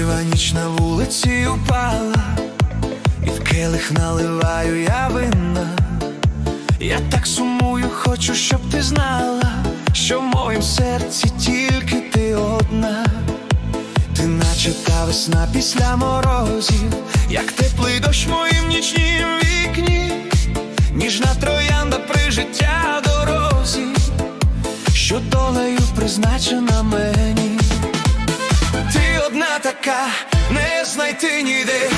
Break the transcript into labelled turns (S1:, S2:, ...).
S1: Жахлива ніч на вулиці упала, і в келих наливаю я вина. Я так сумую, хочу, щоб ти знала, що в моїм серці тільки ти одна. Ти наче та весна після морозів, як теплий дощ в моїм нічнім вікні, ніжна троянда при життя дорозі, що долею призначена мені. Ти не знайти ніде,